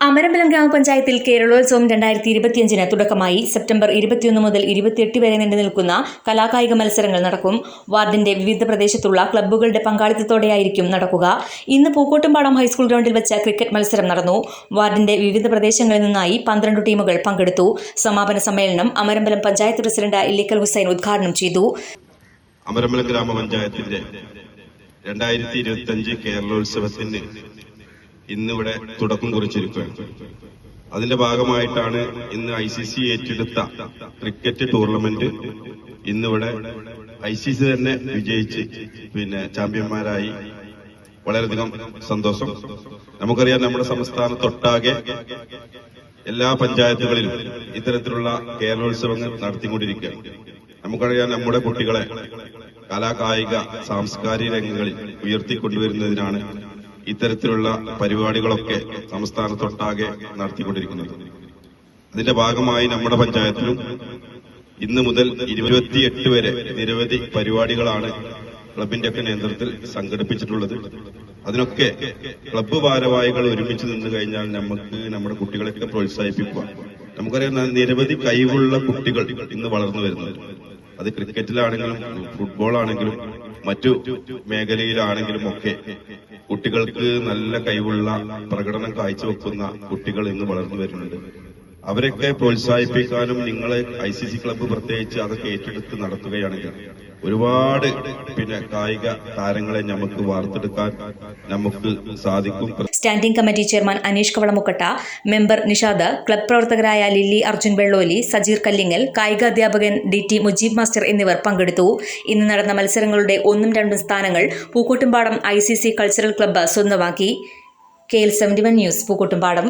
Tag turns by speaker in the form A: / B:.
A: അമരമ്പലം ഗ്രാമപഞ്ചായത്തിൽ കേരളോത്സവം രണ്ടായിരത്തി ഇരുപത്തിയഞ്ചിന് തുടക്കമായി സെപ്റ്റംബർ ഇരുപത്തിയൊന്ന് മുതൽ ഇരുപത്തിയെട്ട് വരെ നീണ്ടു നിൽക്കുന്ന കലാകായിക മത്സരങ്ങൾ നടക്കും. വാർഡിന്റെ വിവിധ പ്രദേശത്തുള്ള ക്ലബ്ബുകളുടെ പങ്കാളിത്തത്തോടെയായിരിക്കും നടക്കുക. ഇന്ന് പൂക്കോട്ടുംപാടം ഹൈസ്കൂൾ ഗ്രൗണ്ടിൽ വെച്ച് ക്രിക്കറ്റ് മത്സരം നടന്നു. വാർഡിന്റെ വിവിധ പ്രദേശങ്ങളിൽ നിന്നായി പന്ത്രണ്ട് ടീമുകൾ പങ്കെടുത്തു. സമാപന സമ്മേളനം അമരമ്പലം പഞ്ചായത്ത് പ്രസിഡന്റ് ഇല്ലിക്കൽ ഹുസൈൻ ഉദ്ഘാടനം ചെയ്തു.
B: അമരമ്പലം ഗ്രാമപഞ്ചായത്തിന്റെ രണ്ടായിരത്തി ഇരുപത്തി അഞ്ച് കേരളോത്സവത്തിന് ഇന്നിവിടെ തുടക്കം കുറിച്ചിരിക്കുകയാണ്. അതിന്റെ ഭാഗമായിട്ടാണ് ഇന്ന് ഐ സി സി ഏറ്റെടുത്ത ക്രിക്കറ്റ് ടൂർണമെന്റ്. ഇന്നിവിടെ ഐ സി സി തന്നെ വിജയിച്ച് പിന്നെ ചാമ്പ്യന്മാരായി. വളരെയധികം സന്തോഷം. നമുക്കറിയാം നമ്മുടെ സംസ്ഥാനത്തൊട്ടാകെ എല്ലാ പഞ്ചായത്തുകളിലും ഇത്തരത്തിലുള്ള കേരളോത്സവങ്ങൾ നടത്തിക്കൊണ്ടിരിക്കുകയാണ്. നമുക്കറിയാം നമ്മുടെ കുട്ടികളെ കലാകായിക സാംസ്കാരിക രംഗങ്ങളിൽ ഉയർത്തിക്കൊണ്ടുവരുന്നതിനാണ് ഇത്തരത്തിലുള്ള പരിപാടികളൊക്കെ സംസ്ഥാനത്തൊട്ടാകെ നടത്തിക്കൊണ്ടിരിക്കുന്നത്. അതിന്റെ ഭാഗമായി നമ്മുടെ പഞ്ചായത്തിലും ഇന്ന് മുതൽ ഇരുപത്തിയെട്ട് വരെ നിരവധി പരിപാടികളാണ് ക്ലബിന്റെ ഒക്കെ നേതൃത്വത്തിൽ സംഘടിപ്പിച്ചിട്ടുള്ളത്. അതിനൊക്കെ ക്ലബ്ബ് ഭാരവാഹികൾ ഒരുമിച്ച് നിന്ന് കഴിഞ്ഞാൽ നമുക്ക് നമ്മുടെ കുട്ടികളെയൊക്കെ പ്രോത്സാഹിപ്പിക്കുക. നമുക്കറിയാം നിരവധി കഴിവുള്ള കുട്ടികൾ ഇന്ന് വളർന്നു വരുന്നത് അത് ക്രിക്കറ്റിലാണെങ്കിലും ഫുട്ബോൾ ആണെങ്കിലും മറ്റു മേഖലയിലാണെങ്കിലും ഒക്കെ കുട്ടികൾക്ക് നല്ല കഴിവുള്ള പ്രകടനം കാഴ്ചവെക്കുന്ന കുട്ടികൾ ഇന്ന് വളർന്നു വരുന്നുണ്ട്. അവരൊക്കെ പ്രോത്സാഹിപ്പിക്കാനും നിങ്ങളെ ഐ സി സി ക്ലബ്ബ് പ്രത്യേകിച്ച് അതൊക്കെ ഏറ്റെടുത്ത് നടത്തുകയാണെങ്കിൽ ഒരുപാട് പിന്നെ കായിക താരങ്ങളെ നമുക്ക് വാർത്തെടുക്കാൻ നമുക്ക് സാധിക്കും.
A: Standing committee chairman Aneesh Kavalamukkatta member Nishad club പ്രവർത്തകരായ ലില്ലി അർജുൻ വെള്ളോലി സജീർ കല്ലിങ്ങൽ കായിക അധ്യാപകൻ ഡി ടി മുജീബ് മാസ്റ്റർ എന്നിവർ പങ്കെടുത്തു. ഇന്ന് നടന്ന മത്സരങ്ങളുടെ ഒന്നും രണ്ടും സ്ഥാനങ്ങൾ Pookkottumpadam I C C cultural club സ്വന്തമാക്കി. K L one news Pookkottumpadam.